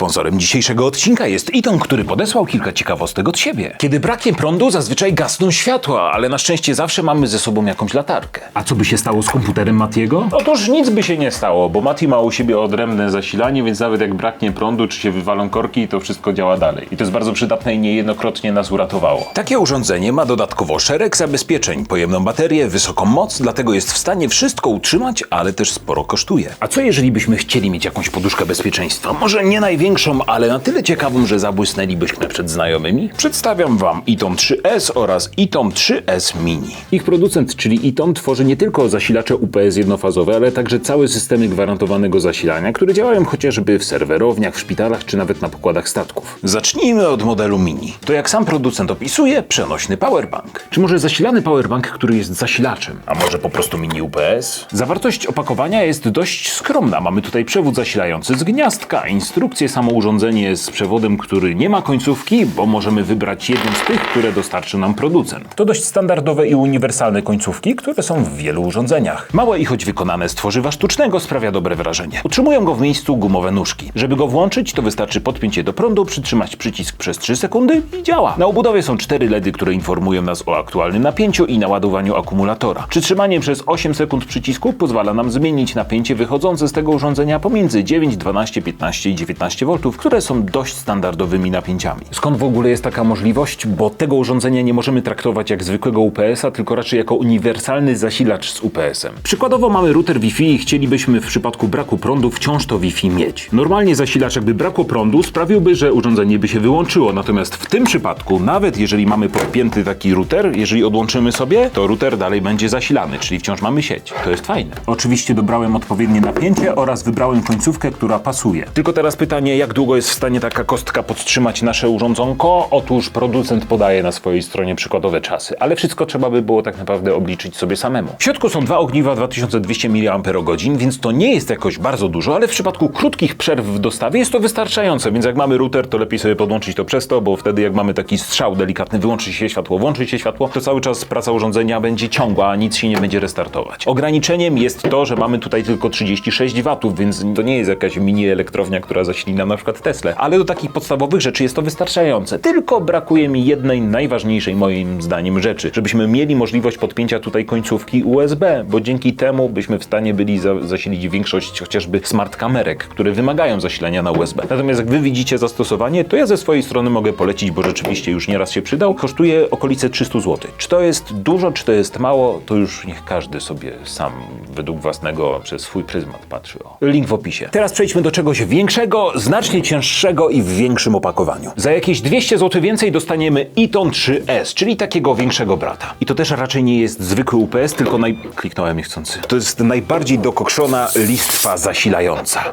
Sponsorem dzisiejszego odcinka jest Iton, który podesłał kilka ciekawostek od siebie. Kiedy braknie prądu, zazwyczaj gasną światła, ale na szczęście zawsze mamy ze sobą jakąś latarkę. A co by się stało z komputerem Matiego? Otóż nic by się nie stało, bo Mati ma u siebie odrębne zasilanie, więc nawet jak braknie prądu, czy się wywalą korki, to wszystko działa dalej. I to jest bardzo przydatne i niejednokrotnie nas uratowało. Takie urządzenie ma dodatkowo szereg zabezpieczeń, pojemną baterię, wysoką moc, dlatego jest w stanie wszystko utrzymać, ale też sporo kosztuje. A co jeżeli byśmy chcieli mieć jakąś poduszkę bezpieczeństwa? Może nie największą, ale na tyle ciekawą, że zabłysnęlibyśmy przed znajomymi? Przedstawiam Wam Iton 3S oraz Iton 3S Mini. Ich producent, czyli Iton, tworzy nie tylko zasilacze UPS jednofazowe, ale także całe systemy gwarantowanego zasilania, które działają chociażby w serwerowniach, w szpitalach czy nawet na pokładach statków. Zacznijmy od modelu Mini. To jak sam producent opisuje, przenośny powerbank. Czy może zasilany powerbank, który jest zasilaczem? A może po prostu mini UPS? Zawartość opakowania jest dość skromna. Mamy tutaj przewód zasilający z gniazdka, instrukcję, samo urządzenie z przewodem, który nie ma końcówki, bo możemy wybrać jedną z tych, które dostarczy nam producent. To dość standardowe i uniwersalne końcówki, które są w wielu urządzeniach. Małe i choć wykonane z tworzywa sztucznego sprawia dobre wrażenie. Utrzymują go w miejscu gumowe nóżki. Żeby go włączyć, to wystarczy podpiąć je do prądu, przytrzymać przycisk przez 3 sekundy i działa. Na obudowie są cztery LEDy, które informują nas o aktualnym napięciu i naładowaniu akumulatora. Przytrzymanie przez 8 sekund przycisku pozwala nam zmienić napięcie wychodzące z tego urządzenia pomiędzy 9, 12, 15 i 19 V, które są dość standardowymi napięciami. Skąd w ogóle jest taka możliwość? Bo tego urządzenia nie możemy traktować jak zwykłego UPS-a, tylko raczej jako uniwersalny zasilacz z UPS-em. Przykładowo mamy router Wi-Fi i chcielibyśmy w przypadku braku prądu wciąż to Wi-Fi mieć. Normalnie zasilacz jakby brakło prądu sprawiłby, że urządzenie by się wyłączyło, natomiast w tym przypadku, nawet jeżeli mamy podpięty taki router, jeżeli odłączymy sobie, to router dalej będzie zasilany, czyli wciąż mamy sieć. To jest fajne. Oczywiście dobrałem odpowiednie napięcie oraz wybrałem końcówkę, która pasuje. Tylko teraz pytanie, jak długo jest w stanie taka kostka podtrzymać nasze urządzonko? Otóż producent podaje na swojej stronie przykładowe czasy, ale wszystko trzeba by było tak naprawdę obliczyć sobie samemu. W środku są dwa ogniwa 2200 mAh, więc to nie jest jakoś bardzo dużo, ale w przypadku krótkich przerw w dostawie jest to wystarczające, więc jak mamy router, to lepiej sobie podłączyć to przez to, bo wtedy jak mamy taki strzał delikatny, wyłączy się światło, włączy się światło, to cały czas praca urządzenia będzie ciągła, a nic się nie będzie restartować. Ograniczeniem jest to, że mamy tutaj tylko 36 W, więc to nie jest jakaś mini elektrownia, która zasili nam na przykład Tesla, ale do takich podstawowych rzeczy jest to wystarczające. Tylko brakuje mi jednej najważniejszej moim zdaniem rzeczy, żebyśmy mieli możliwość podpięcia tutaj końcówki USB, bo dzięki temu byśmy w stanie byli za zasilić większość chociażby smart kamerek, które wymagają zasilania na USB. Natomiast jak wy widzicie zastosowanie, to ja ze swojej strony mogę polecić, bo rzeczywiście już nieraz się przydał. Kosztuje okolice 300 zł. Czy to jest dużo, czy to jest mało, to już niech każdy sobie sam według własnego przez swój pryzmat patrzy. O. Link w opisie. Teraz przejdźmy do czegoś większego, znacznie cięższego i w większym opakowaniu. Za jakieś 200 zł więcej dostaniemy Iton 3S, czyli takiego większego brata. I to też raczej nie jest zwykły UPS, tylko naj... Kliknąłem niechcący. To jest najbardziej dokokszona listwa zasilająca.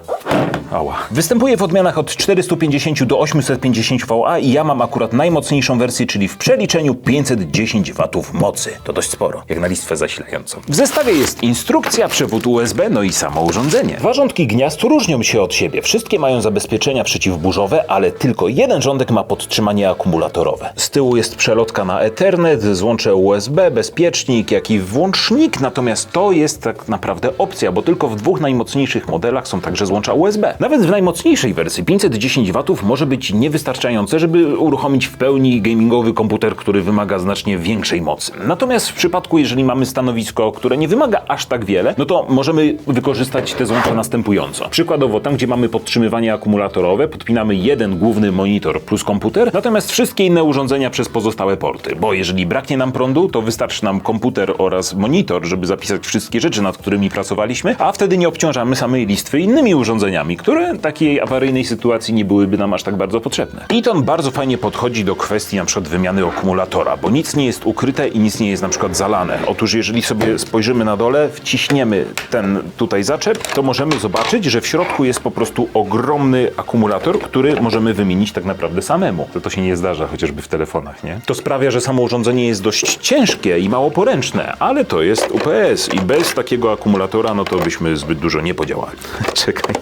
Ała. Występuje w odmianach od 450 do 850 VA i ja mam akurat najmocniejszą wersję, czyli w przeliczeniu 510 W mocy. To dość sporo, jak na listwę zasilającą. W zestawie jest instrukcja, przewód USB, no i samo urządzenie. Warządki gniazd różnią się od siebie. Wszystkie mają zabezpieczenia przeciwburzowe, ale tylko jeden rządek ma podtrzymanie akumulatorowe. Z tyłu jest przelotka na Ethernet, złącze USB, bezpiecznik, jak i włącznik, natomiast to jest tak naprawdę opcja, bo tylko w dwóch najmocniejszych modelach są także złącza USB. Nawet w najmocniejszej wersji 510 W może być niewystarczające, żeby uruchomić w pełni gamingowy komputer, który wymaga znacznie większej mocy. Natomiast w przypadku, jeżeli mamy stanowisko, które nie wymaga aż tak wiele, no to możemy wykorzystać te złącza następująco. Przykładowo, tam gdzie mamy podtrzymywanie podpinamy jeden główny monitor plus komputer, natomiast wszystkie inne urządzenia przez pozostałe porty. Bo jeżeli braknie nam prądu, to wystarczy nam komputer oraz monitor, żeby zapisać wszystkie rzeczy, nad którymi pracowaliśmy, a wtedy nie obciążamy samej listwy innymi urządzeniami, które takiej awaryjnej sytuacji nie byłyby nam aż tak bardzo potrzebne. Iton bardzo fajnie podchodzi do kwestii na przykład wymiany akumulatora, bo nic nie jest ukryte i nic nie jest na przykład zalane. Otóż jeżeli sobie spojrzymy na dole, wciśniemy ten tutaj zaczep, to możemy zobaczyć, że w środku jest po prostu ogromny akumulator, który możemy wymienić tak naprawdę samemu. To, to się nie zdarza chociażby w telefonach, nie? To sprawia, że samo urządzenie jest dość ciężkie i mało poręczne, ale to jest UPS i bez takiego akumulatora, no to byśmy zbyt dużo nie podziałali. Czekaj.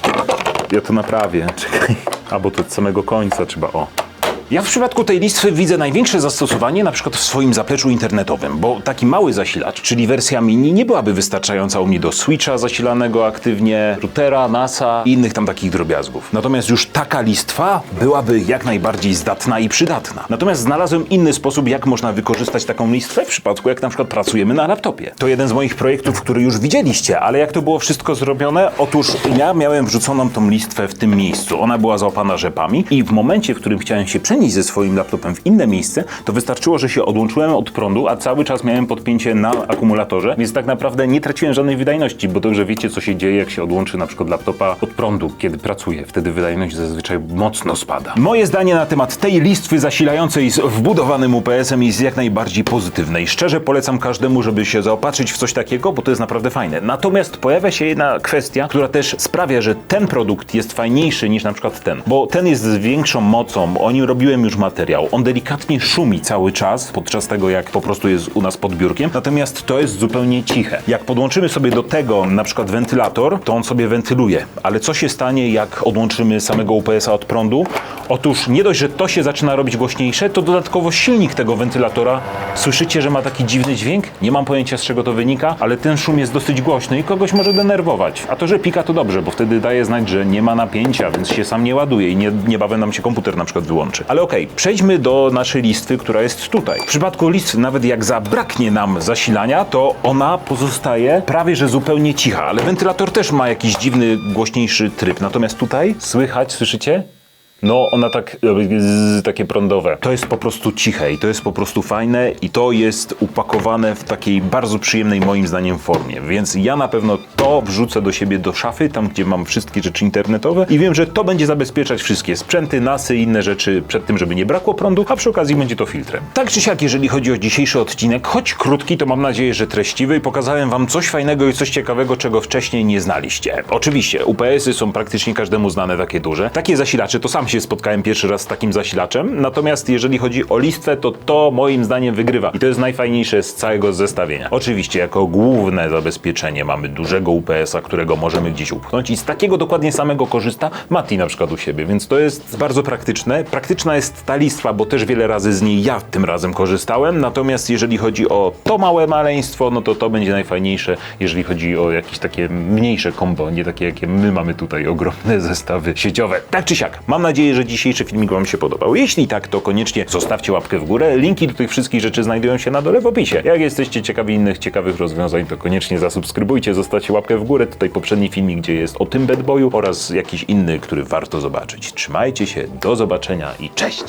Ja to naprawię. Czekaj. Albo to od samego końca trzeba, o. Ja w przypadku tej listwy widzę największe zastosowanie na przykład w swoim zapleczu internetowym, bo taki mały zasilacz, czyli wersja mini, nie byłaby wystarczająca u mnie do switcha zasilanego aktywnie, routera, NASA i innych tam takich drobiazgów. Natomiast już taka listwa byłaby jak najbardziej zdatna i przydatna. Natomiast znalazłem inny sposób, jak można wykorzystać taką listwę w przypadku, jak na przykład pracujemy na laptopie. To jeden z moich projektów, który już widzieliście, ale jak to było wszystko zrobione? Otóż ja miałem wrzuconą tą listwę w tym miejscu. Ona była załapana rzepami i w momencie, w którym chciałem się przenieść ze swoim laptopem w inne miejsce, to wystarczyło, że się odłączyłem od prądu, a cały czas miałem podpięcie na akumulatorze, więc tak naprawdę nie traciłem żadnej wydajności, bo dobrze wiecie, co się dzieje, jak się odłączy na przykład laptopa od prądu, kiedy pracuje. Wtedy wydajność zazwyczaj mocno spada. Moje zdanie na temat tej listwy zasilającej z wbudowanym UPS-em jest jak najbardziej pozytywne i szczerze polecam każdemu, żeby się zaopatrzyć w coś takiego, bo to jest naprawdę fajne. Natomiast pojawia się jedna kwestia, która też sprawia, że ten produkt jest fajniejszy niż na przykład ten, bo ten jest z większą mocą, o nim już materiał, on delikatnie szumi cały czas podczas tego, jak po prostu jest u nas pod biurkiem, natomiast to jest zupełnie ciche. Jak podłączymy sobie do tego na przykład wentylator, to on sobie wentyluje, ale co się stanie, jak odłączymy samego UPS-a od prądu? Otóż nie dość, że to się zaczyna robić głośniejsze, to dodatkowo silnik tego wentylatora, słyszycie, że ma taki dziwny dźwięk? Nie mam pojęcia z czego to wynika, ale ten szum jest dosyć głośny i kogoś może denerwować. A to, że pika to dobrze, bo wtedy daje znać, że nie ma napięcia, więc się sam nie ładuje i nie, niebawem nam się komputer na przykład wyłączy. Ale okej, przejdźmy do naszej listwy, która jest tutaj. W przypadku listwy, nawet jak zabraknie nam zasilania, to ona pozostaje prawie że zupełnie cicha, ale wentylator też ma jakiś dziwny, głośniejszy tryb. Natomiast tutaj słychać, słyszycie? No, ona tak zzz, takie prądowe. To jest po prostu ciche i to jest po prostu fajne i to jest upakowane w takiej bardzo przyjemnej moim zdaniem formie. Więc ja na pewno to wrzucę do siebie do szafy, tam gdzie mam wszystkie rzeczy internetowe i wiem, że to będzie zabezpieczać wszystkie sprzęty, nasy i inne rzeczy przed tym, żeby nie brakło prądu, a przy okazji będzie to filtrem. Tak czy siak, jeżeli chodzi o dzisiejszy odcinek, choć krótki, to mam nadzieję, że treściwy i pokazałem wam coś fajnego i coś ciekawego, czego wcześniej nie znaliście. Oczywiście, UPS-y są praktycznie każdemu znane takie duże. Takie zasilacze, to sam się spotkałem pierwszy raz z takim zasilaczem, natomiast jeżeli chodzi o listwę, to to moim zdaniem wygrywa i to jest najfajniejsze z całego zestawienia. Oczywiście, jako główne zabezpieczenie mamy dużego UPS-a, którego możemy gdzieś upchnąć i z takiego dokładnie samego korzysta Mati na przykład u siebie, więc to jest bardzo praktyczne. Praktyczna jest ta listwa, bo też wiele razy z niej ja tym razem korzystałem, natomiast jeżeli chodzi o to małe maleństwo, no to to będzie najfajniejsze, jeżeli chodzi o jakieś takie mniejsze kombo, nie takie jakie my mamy tutaj, ogromne zestawy sieciowe. Tak czy siak, mam nadzieję, że dzisiejszy filmik Wam się podobał. Jeśli tak, to koniecznie zostawcie łapkę w górę. Linki do tych wszystkich rzeczy znajdują się na dole w opisie. Jak jesteście ciekawi innych ciekawych rozwiązań, to koniecznie zasubskrybujcie, zostawcie łapkę w górę. Tutaj poprzedni filmik, gdzie jest o tym bad boyu oraz jakiś inny, który warto zobaczyć. Trzymajcie się, do zobaczenia i cześć!